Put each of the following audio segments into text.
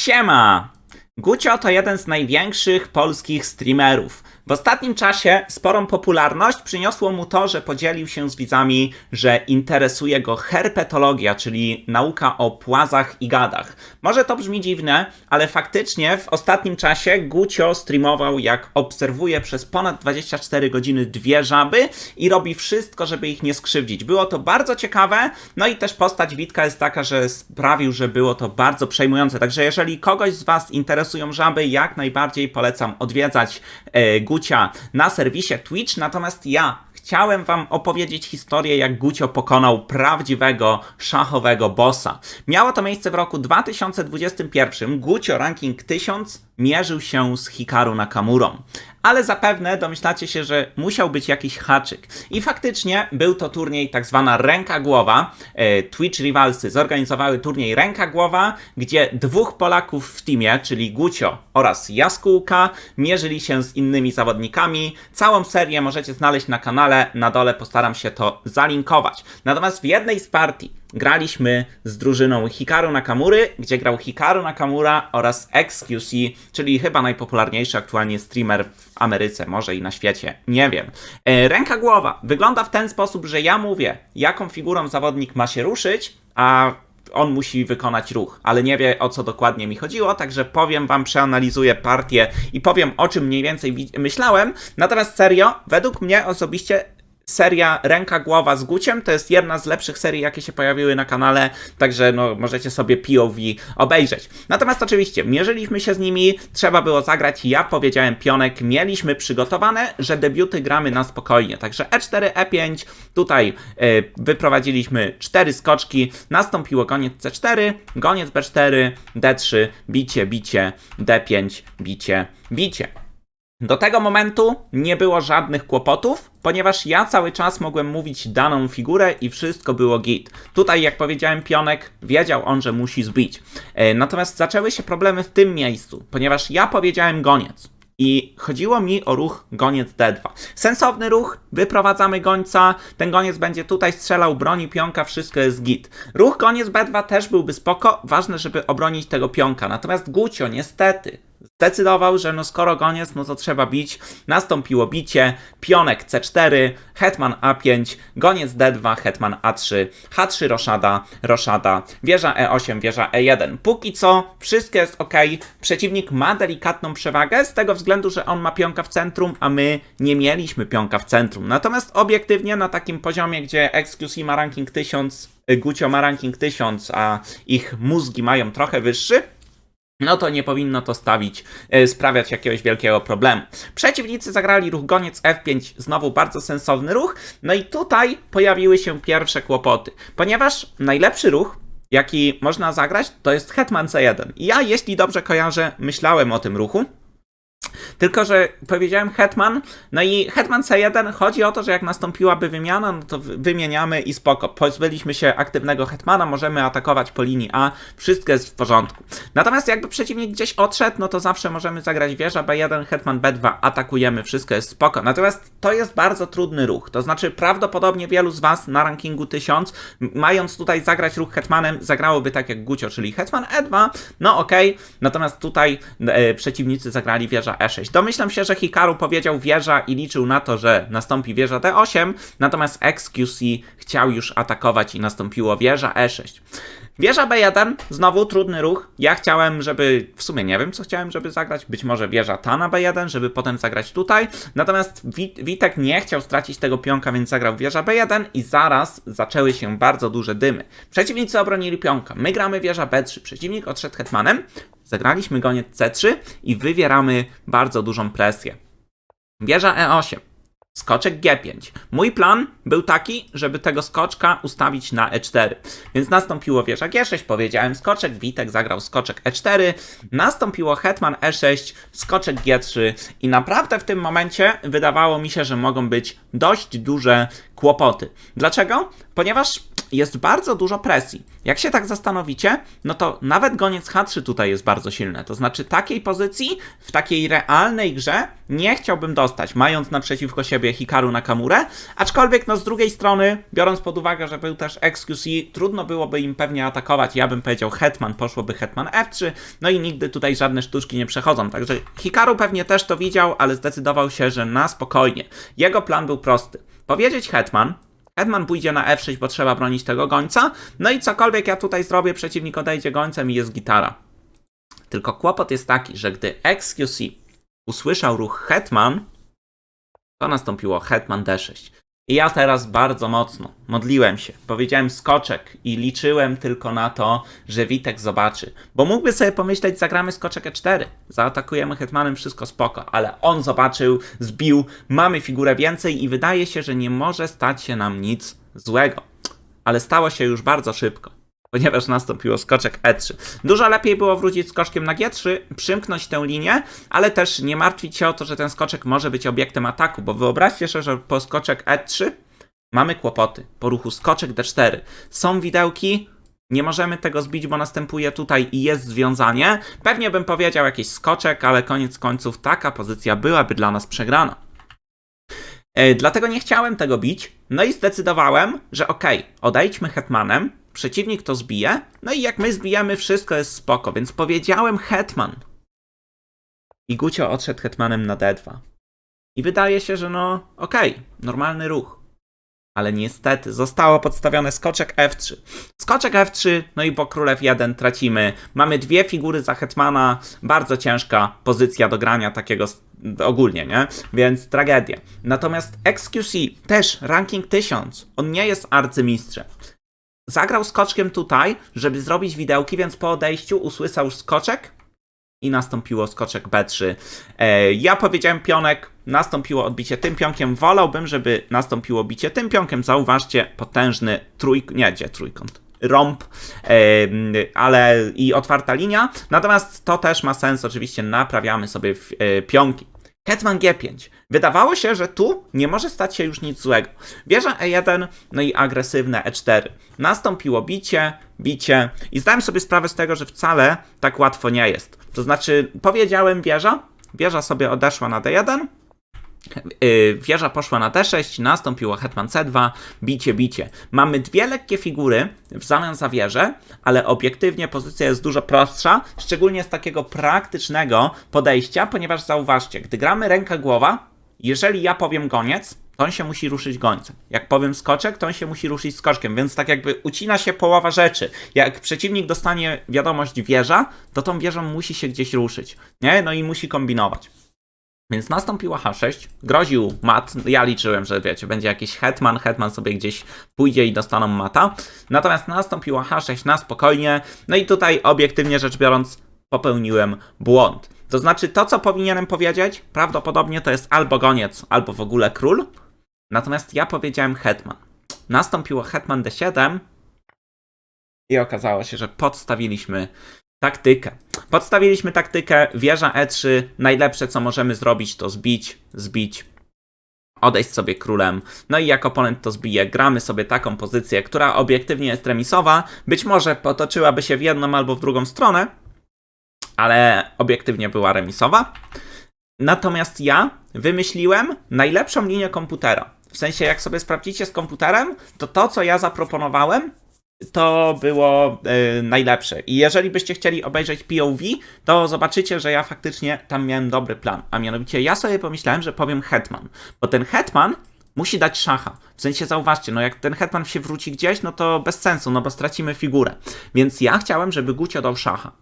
Siema! Gucio to jeden z największych polskich streamerów. W ostatnim czasie sporą popularność przyniosło mu to, że podzielił się z widzami, że interesuje go herpetologia, czyli nauka o płazach i gadach. Może to brzmi dziwne, ale faktycznie w ostatnim czasie Gucio streamował jak obserwuje przez ponad 24 godziny dwie żaby i robi wszystko, żeby ich nie skrzywdzić. Było to bardzo ciekawe, no i też postać Witka jest taka, że sprawił, że było to bardzo przejmujące. Także jeżeli kogoś z Was interesują żaby, jak najbardziej polecam odwiedzać e, Gucia na serwisie Twitch. Natomiast ja chciałem wam opowiedzieć historię, jak Gucio pokonał prawdziwego szachowego bossa. Miało to miejsce w roku 2021. Gucio ranking 1000 mierzył się z Hikaru Nakamurą. Ale zapewne domyślacie się, że musiał być jakiś haczyk. I faktycznie był to turniej tak zwana ręka głowa. E, Twitch Rivalsy zorganizowały turniej ręka głowa, gdzie dwóch Polaków w teamie, czyli Gucio oraz Jaskółka, mierzyli się z innymi zawodnikami. Całą serię możecie znaleźć na kanale, na dole postaram się to zalinkować. Natomiast w jednej z partii graliśmy z drużyną Hikaru Nakamury, gdzie grał Hikaru Nakamura oraz XQC, czyli chyba najpopularniejszy aktualnie streamer w Ameryce, może i na świecie, nie wiem. E, ręka głowa wygląda w ten sposób, że ja mówię, jaką figurą zawodnik ma się ruszyć, a on musi wykonać ruch, ale nie wie o co dokładnie mi chodziło, także powiem wam, przeanalizuję partię i powiem o czym mniej więcej wi- myślałem. Natomiast serio, według mnie osobiście seria Ręka Głowa z Guciem to jest jedna z lepszych serii, jakie się pojawiły na kanale, także no, możecie sobie POV obejrzeć. Natomiast oczywiście, mierzyliśmy się z nimi, trzeba było zagrać, ja powiedziałem pionek, mieliśmy przygotowane, że debiuty gramy na spokojnie, także E4, E5, tutaj y, wyprowadziliśmy cztery skoczki, nastąpiło goniec C4, goniec B4, D3, bicie, bicie, D5, bicie, bicie. Do tego momentu nie było żadnych kłopotów, ponieważ ja cały czas mogłem mówić daną figurę i wszystko było git. Tutaj, jak powiedziałem, pionek wiedział on, że musi zbić. E, natomiast zaczęły się problemy w tym miejscu, ponieważ ja powiedziałem goniec. I chodziło mi o ruch goniec D2. Sensowny ruch, wyprowadzamy gońca, ten goniec będzie tutaj strzelał, broni pionka, wszystko jest git. Ruch goniec B2 też byłby spoko, ważne, żeby obronić tego pionka. Natomiast Gucio niestety zdecydował, że no skoro goniec, no to trzeba bić. Nastąpiło bicie, pionek C4, hetman A5, goniec D2, hetman A3, H3 roszada, roszada, wieża E8, wieża E1. Póki co wszystko jest ok. Przeciwnik ma delikatną przewagę z tego względu, że on ma pionka w centrum, a my nie mieliśmy pionka w centrum. Natomiast obiektywnie na takim poziomie, gdzie XQC ma ranking 1000, Gucio ma ranking 1000, a ich mózgi mają trochę wyższy, no to nie powinno to stawić, e, sprawiać jakiegoś wielkiego problemu. Przeciwnicy zagrali ruch goniec F5, znowu bardzo sensowny ruch, no i tutaj pojawiły się pierwsze kłopoty, ponieważ najlepszy ruch, jaki można zagrać, to jest Hetman C1. I ja, jeśli dobrze kojarzę, myślałem o tym ruchu, tylko, że powiedziałem Hetman, no i Hetman C1 chodzi o to, że jak nastąpiłaby wymiana, no to wy- wymieniamy i spoko. Pozbyliśmy się aktywnego Hetmana, możemy atakować po linii A, wszystko jest w porządku. Natomiast jakby przeciwnik gdzieś odszedł, no to zawsze możemy zagrać wieża B1, Hetman B2, atakujemy, wszystko jest spoko. Natomiast to jest bardzo trudny ruch, to znaczy prawdopodobnie wielu z Was na rankingu 1000, m- mając tutaj zagrać ruch Hetmanem, zagrałoby tak jak Gucio, czyli Hetman E2, no okej, natomiast tutaj e, przeciwnicy zagrali wieża E6. Domyślam się, że Hikaru powiedział wieża i liczył na to, że nastąpi wieża D8, natomiast XQC chciał już atakować i nastąpiło wieża E6. Wieża B1, znowu trudny ruch. Ja chciałem, żeby, w sumie nie wiem, co chciałem, żeby zagrać. Być może wieża ta na B1, żeby potem zagrać tutaj. Natomiast Wit- Witek nie chciał stracić tego pionka, więc zagrał wieża B1 i zaraz zaczęły się bardzo duże dymy. Przeciwnicy obronili pionka. My gramy wieża B3. Przeciwnik odszedł hetmanem. Zagraliśmy goniec C3 i wywieramy bardzo dużą presję. Wieża E8. Skoczek G5. Mój plan był taki, żeby tego skoczka ustawić na E4. Więc nastąpiło wieża G6, powiedziałem skoczek, Witek zagrał skoczek E4, nastąpiło hetman E6, skoczek G3 i naprawdę w tym momencie wydawało mi się, że mogą być dość duże kłopoty. Dlaczego? Ponieważ jest bardzo dużo presji. Jak się tak zastanowicie, no to nawet goniec H3 tutaj jest bardzo silny. To znaczy takiej pozycji w takiej realnej grze nie chciałbym dostać, mając naprzeciwko siebie Hikaru Nakamurę, aczkolwiek no z drugiej strony, biorąc pod uwagę, że był też XQC, trudno byłoby im pewnie atakować. Ja bym powiedział Hetman, poszłoby Hetman F3, no i nigdy tutaj żadne sztuczki nie przechodzą. Także Hikaru pewnie też to widział, ale zdecydował się, że na spokojnie. Jego plan był prosty. Powiedzieć Hetman, Hetman pójdzie na F6, bo trzeba bronić tego gońca. No i cokolwiek ja tutaj zrobię, przeciwnik odejdzie gońcem i jest gitara. Tylko kłopot jest taki, że gdy XQC usłyszał ruch Hetman, to nastąpiło Hetman D6. I ja teraz bardzo mocno modliłem się. Powiedziałem skoczek i liczyłem tylko na to, że Witek zobaczy. Bo mógłby sobie pomyśleć, zagramy skoczek E4. Zaatakujemy Hetmanem, wszystko spoko. Ale on zobaczył, zbił, mamy figurę więcej i wydaje się, że nie może stać się nam nic złego. Ale stało się już bardzo szybko. Ponieważ nastąpiło skoczek E3. Dużo lepiej było wrócić skoczkiem na G3, przymknąć tę linię, ale też nie martwić się o to, że ten skoczek może być obiektem ataku, bo wyobraźcie sobie, że po skoczek E3 mamy kłopoty. Po ruchu skoczek D4 są widełki, nie możemy tego zbić, bo następuje tutaj i jest związanie. Pewnie bym powiedział jakiś skoczek, ale koniec końców taka pozycja byłaby dla nas przegrana. E, Dlatego nie chciałem tego bić, no i zdecydowałem, że okej, odejdźmy hetmanem, przeciwnik to zbije, no i jak my zbijemy, wszystko jest spoko, więc powiedziałem hetman. I Gucio odszedł hetmanem na D2. I wydaje się, że no okej, normalny ruch. Ale niestety zostało podstawione skoczek F3. Skoczek F3, no i po królew 1 tracimy. Mamy dwie figury za hetmana, bardzo ciężka pozycja do grania takiego ogólnie, nie? Więc tragedia. Natomiast XQC też ranking 1000. On nie jest arcymistrzem. Zagrał skoczkiem tutaj, żeby zrobić widełki, więc po odejściu usłyszał skoczek i nastąpiło skoczek B3. E, ja powiedziałem pionek, nastąpiło odbicie tym pionkiem. Wolałbym, żeby nastąpiło bicie tym pionkiem. Zauważcie, potężny trójkąt, nie, gdzie trójkąt? Rąb, e, ale i otwarta linia. Natomiast to też ma sens, oczywiście naprawiamy sobie e, pionki. Hetman G5. Wydawało się, że tu nie może stać się już nic złego. Wieża E1, no i agresywne E4. Nastąpiło bicie, bicie i zdałem sobie sprawę z tego, że wcale tak łatwo nie jest. To znaczy, powiedziałem wieża, wieża sobie odeszła na D1, Yy, wieża poszła na D6, nastąpiło hetman C2, bicie, bicie. Mamy dwie lekkie figury w zamian za wieżę, ale obiektywnie pozycja jest dużo prostsza, szczególnie z takiego praktycznego podejścia, ponieważ zauważcie, gdy gramy ręka głowa, jeżeli ja powiem goniec, to on się musi ruszyć gońcem. Jak powiem skoczek, to on się musi ruszyć skoczkiem, więc tak jakby ucina się połowa rzeczy. Jak przeciwnik dostanie wiadomość wieża, to tą wieżą musi się gdzieś ruszyć, nie? No i musi kombinować. Więc nastąpiła H6, groził mat. Ja liczyłem, że wiecie, będzie jakiś hetman, hetman sobie gdzieś pójdzie i dostaną mata. Natomiast nastąpiła H6 na spokojnie. No i tutaj obiektywnie rzecz biorąc popełniłem błąd. To znaczy to, co powinienem powiedzieć, prawdopodobnie to jest albo goniec, albo w ogóle król. Natomiast ja powiedziałem hetman. Nastąpiło hetman D7 i okazało się, że podstawiliśmy taktykę. Podstawiliśmy taktykę, wieża E3, najlepsze co możemy zrobić to zbić, zbić, odejść sobie królem, no i jak oponent to zbije, gramy sobie taką pozycję, która obiektywnie jest remisowa, być może potoczyłaby się w jedną albo w drugą stronę, ale obiektywnie była remisowa. Natomiast ja wymyśliłem najlepszą linię komputera. W sensie, jak sobie sprawdzicie z komputerem, to to, co ja zaproponowałem, to było y, najlepsze. I jeżeli byście chcieli obejrzeć POV, to zobaczycie, że ja faktycznie tam miałem dobry plan. A mianowicie ja sobie pomyślałem, że powiem hetman. Bo ten hetman musi dać szacha. W sensie zauważcie, no jak ten hetman się wróci gdzieś, no to bez sensu, no bo stracimy figurę. Więc ja chciałem, żeby Gucio dał szacha.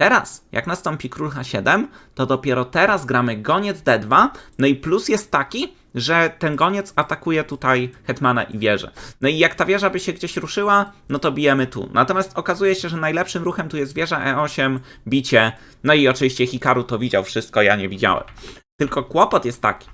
Teraz, jak nastąpi król H7, to dopiero teraz gramy goniec D2, no i plus jest taki, że ten goniec atakuje tutaj hetmana i wieżę. No i jak ta wieża by się gdzieś ruszyła, no to bijemy tu. Natomiast okazuje się, że najlepszym ruchem tu jest wieża E8, bicie, no i oczywiście Hikaru to widział wszystko, ja nie widziałem. Tylko kłopot jest taki.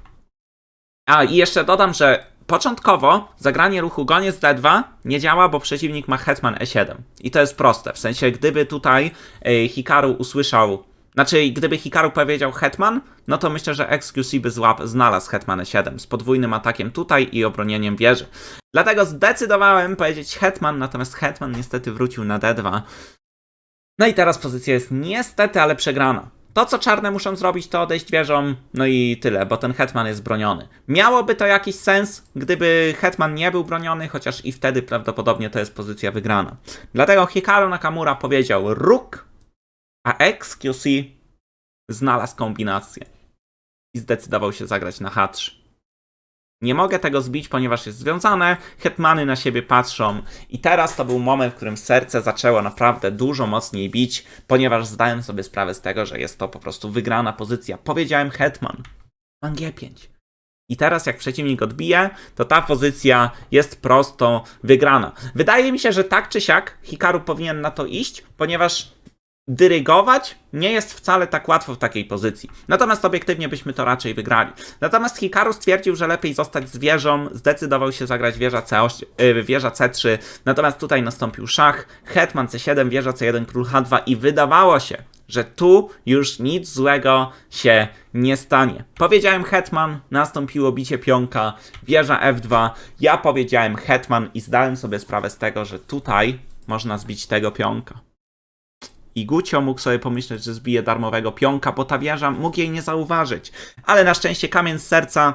A i jeszcze dodam, że początkowo zagranie ruchu goniec D2 nie działa, bo przeciwnik ma hetman E7. I to jest proste. W sensie, gdyby tutaj e, Hikaru usłyszał Znaczy, gdyby Hikaru powiedział Hetman, no to myślę, że XQC by złap, znalazł Hetman 7 z podwójnym atakiem tutaj i obronieniem wieży. Dlatego zdecydowałem powiedzieć Hetman, natomiast Hetman niestety wrócił na D2. No i teraz pozycja jest niestety, ale przegrana. To, co czarne muszą zrobić, to odejść wieżą, no i tyle, bo ten hetman jest broniony. Miałoby to jakiś sens, gdyby hetman nie był broniony, chociaż i wtedy prawdopodobnie to jest pozycja wygrana. Dlatego Hikaru Nakamura powiedział róg, a XQC znalazł kombinację i zdecydował się zagrać na H3. Nie mogę tego zbić, ponieważ jest związane. Hetmany na siebie patrzą. I teraz to był moment, w którym serce zaczęło naprawdę dużo mocniej bić, ponieważ zdałem sobie sprawę z tego, że jest to po prostu wygrana pozycja. Powiedziałem Hetman. Mam G5. I teraz, jak przeciwnik odbije, to ta pozycja jest prosto wygrana. Wydaje mi się, że tak czy siak Hikaru powinien na to iść, ponieważ dyrygować nie jest wcale tak łatwo w takiej pozycji. Natomiast obiektywnie byśmy to raczej wygrali. Natomiast Hikaru stwierdził, że lepiej zostać z wieżą, zdecydował się zagrać wieża, C8, yy, wieża C3, natomiast tutaj nastąpił szach, hetman C7, wieża C1, król H2 i wydawało się, że tu już nic złego się nie stanie. Powiedziałem hetman, nastąpiło bicie pionka, wieża F2, ja powiedziałem hetman i zdałem sobie sprawę z tego, że tutaj można zbić tego pionka. I Gucio mógł sobie pomyśleć, że zbije darmowego pionka, bo ta wieża mógł jej nie zauważyć. Ale na szczęście kamień z serca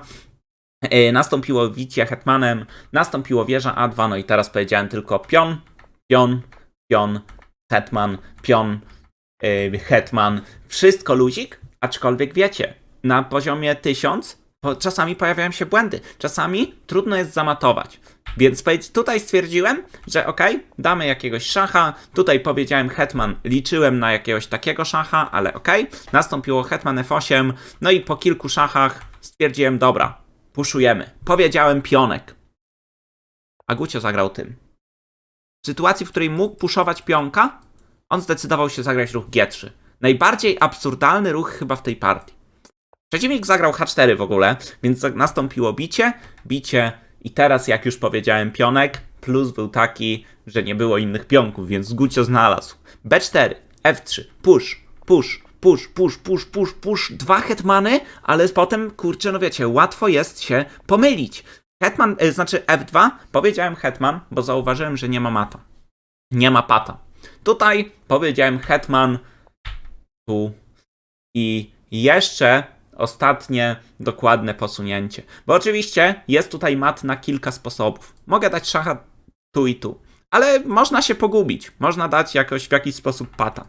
e, nastąpiło bicie hetmanem, nastąpiło wieża A2, no i teraz powiedziałem tylko pion, pion, pion, hetman, pion, e, hetman. Wszystko luzik, aczkolwiek wiecie, na poziomie 1000 po, czasami pojawiają się błędy, czasami trudno jest zamatować. Więc tutaj stwierdziłem, że ok, damy jakiegoś szacha. Tutaj powiedziałem hetman, liczyłem na jakiegoś takiego szacha, ale ok. Nastąpiło hetman f8, no i po kilku szachach stwierdziłem, dobra, puszujemy. Powiedziałem pionek. A Gucio zagrał tym. W sytuacji, w której mógł puszować pionka, on zdecydował się zagrać ruch G3. Najbardziej absurdalny ruch chyba w tej partii. Przeciwnik zagrał H4 w ogóle, więc za- nastąpiło bicie, bicie i teraz, jak już powiedziałem, pionek. Plus był taki, że nie było innych pionków, więc Gucio znalazł. B4, F3, push, push, push, push, push, push, push. Dwa hetmany, ale potem, kurczę, no wiecie, łatwo jest się pomylić. Hetman, y, znaczy F2, powiedziałem hetman, bo zauważyłem, że nie ma mata. Nie ma pata. Tutaj powiedziałem hetman, tu i jeszcze ostatnie dokładne posunięcie. Bo oczywiście jest tutaj mat na kilka sposobów. Mogę dać szacha tu i tu, ale można się pogubić. Można dać jakoś w jakiś sposób pata.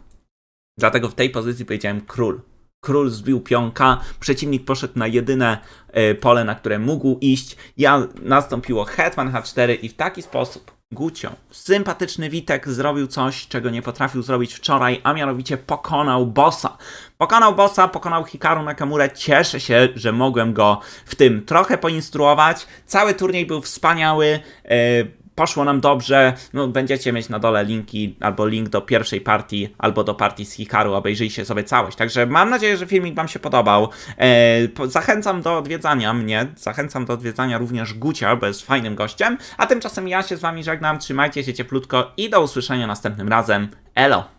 Dlatego w tej pozycji powiedziałem król. Król zbił pionka, przeciwnik poszedł na jedyne e, pole, na które mógł iść. Ja nastąpiło hetman h4 i w taki sposób Gucio, sympatyczny Witek, zrobił coś, czego nie potrafił zrobić wczoraj, a mianowicie pokonał bossa. Pokonał bossa, pokonał Hikaru Nakamurę. Cieszę się, że mogłem go w tym trochę poinstruować. Cały turniej był wspaniały. e, Poszło nam dobrze. No, będziecie mieć na dole linki, albo link do pierwszej partii, albo do partii z Hikaru. Obejrzyjcie sobie całość. Także mam nadzieję, że filmik Wam się podobał. E, zachęcam do odwiedzania mnie. Zachęcam do odwiedzania również Gucia, bo jest fajnym gościem. A tymczasem ja się z Wami żegnam. Trzymajcie się cieplutko i do usłyszenia następnym razem. Elo!